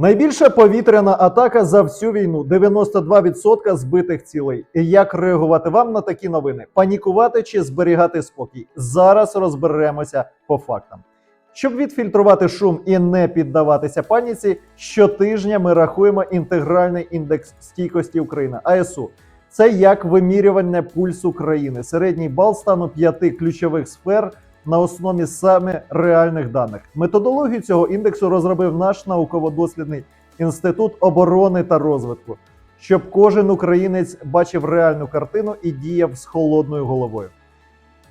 Найбільша повітряна атака за всю війну 92% збитих цілей. Як реагувати вам на такі новини? Панікувати чи зберігати спокій? Зараз розберемося по фактам. Щоб відфільтрувати шум і не піддаватися паніці, щотижня ми рахуємо інтегральний індекс стійкості України АСУ. Це як вимірювання пульсу країни, середній бал стану п'яти ключових сфер на основі саме реальних даних. Методологію цього індексу розробив наш науково-дослідний інститут оборони та розвитку, щоб кожен українець бачив реальну картину і діяв з холодною головою.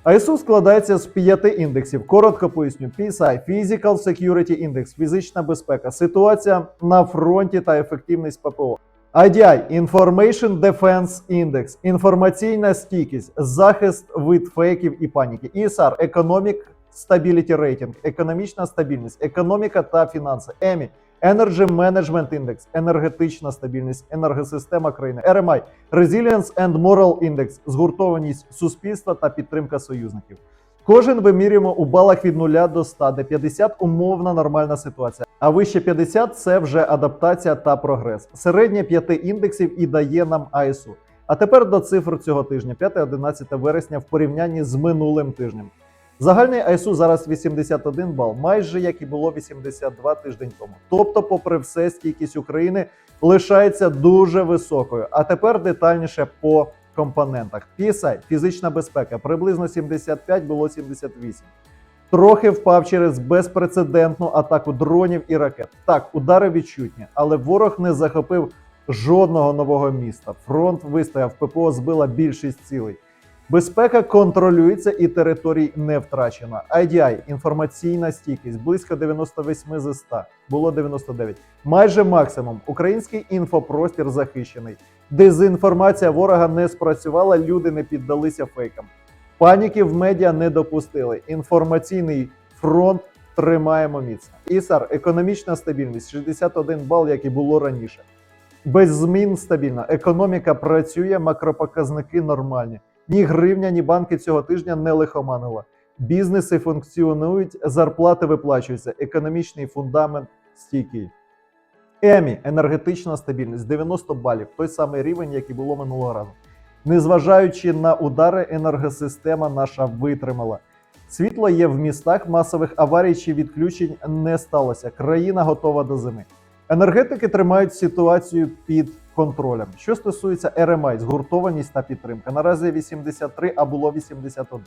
АСУ складається з п'яти індексів. Коротко поясню: PSI – Physical Security Index, фізична безпека, ситуація на фронті та ефективність ППО. IDI – Information Defense Index, інформаційна стійкість, захист від фейків і паніки. ESR – Economic Stability Rating, економічна стабільність, економіка та фінанси. EMI – Energy Management Index, енергетична стабільність, енергосистема країни. RMI – Resilience and Moral Index, згуртованість суспільства та підтримка союзників. Кожен вимірюємо у балах від 0 до 100, де 50 умовна нормальна ситуація, а вище 50 це вже адаптація та прогрес. Середнє п'яти індексів і дає нам АСУ. А тепер до цифр цього тижня, 5-11 вересня, в порівнянні з минулим тижнем. Загальний АСУ зараз 81 бал, майже як і було 82 тиждень тому. Тобто, попри все, стійкість України лишається дуже високою. А тепер детальніше по компонентах. PSI – фізична безпека, приблизно 75 було 78. Трохи впав через безпрецедентну атаку дронів і ракет. Так, удари відчутні, але ворог не захопив жодного нового міста. Фронт вистояв, ППО збила більшість цілей. Безпека контролюється і територій не втрачено. IDI – інформаційна стійкість близько 98 з 100, було 99. Майже максимум. Український інфопростір захищений. Дезінформація ворога не спрацювала, люди не піддалися фейкам. Паніки в медіа не допустили. Інформаційний фронт тримаємо міцно. ІСАР економічна стабільність 61 бал, як і було раніше. Без змін стабільна. Економіка працює, макропоказники нормальні. Ні гривня, ні банки цього тижня не лихоманила. Бізнеси функціонують, зарплати виплачуються, економічний фундамент стійкий. ЕМІ енергетична стабільність 90 балів, той самий рівень, як і було минулого разу. Незважаючи на удари, енергосистема наша витримала. Світло є в містах, масових аварій чи відключень не сталося. Країна готова до зими. Енергетики тримають ситуацію під контролем. Що стосується РМА, згуртованість та підтримка. Наразі 83, а було 81.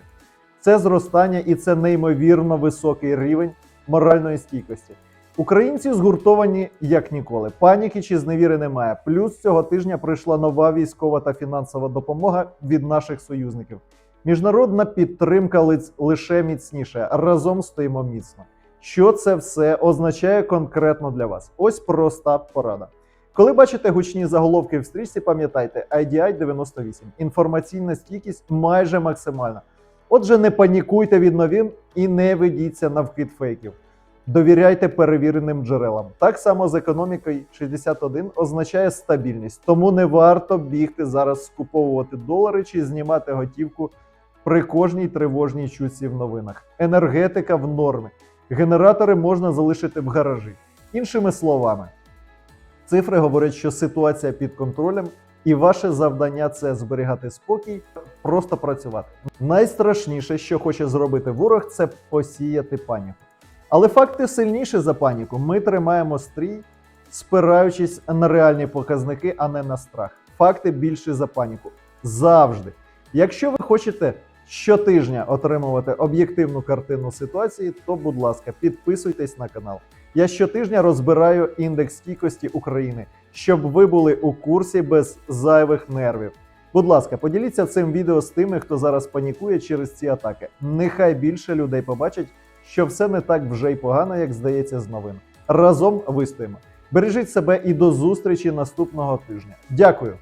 Це зростання і це неймовірно високий рівень моральної стійкості. Українці згуртовані як ніколи. Паніки чи зневіри немає. Плюс цього тижня прийшла нова військова та фінансова допомога від наших союзників. Міжнародна підтримка лише міцніше. Разом стоїмо міцно. Що це все означає конкретно для вас? Ось проста порада. Коли бачите гучні заголовки в стрічці, пам'ятайте, IDI 98, інформаційна стійкість майже максимальна. Отже, не панікуйте від новин і не ведіться на вкид фейків. Довіряйте перевіреним джерелам. Так само з економікою 61 означає стабільність, тому не варто бігти зараз скуповувати долари чи знімати готівку при кожній тривожній чутці в новинах. Енергетика в нормі. Генератори можна залишити в гаражі. Іншими словами, цифри говорять, що ситуація під контролем, і ваше завдання це зберігати спокій, просто працювати. Найстрашніше, що хоче зробити ворог, це посіяти паніку. Але факти сильніші за паніку. Ми тримаємо стрій, спираючись на реальні показники, а не на страх. Факти більші за паніку. Завжди. Якщо ви хочете щотижня отримувати об'єктивну картину ситуації, то, будь ласка, підписуйтесь на канал. Я щотижня розбираю індекс стійкості України, щоб ви були у курсі без зайвих нервів. Будь ласка, поділіться цим відео з тими, хто зараз панікує через ці атаки. Нехай більше людей побачать, що все не так вже й погано, як здається з новин. Разом вистоїмо. Бережіть себе і до зустрічі наступного тижня. Дякую.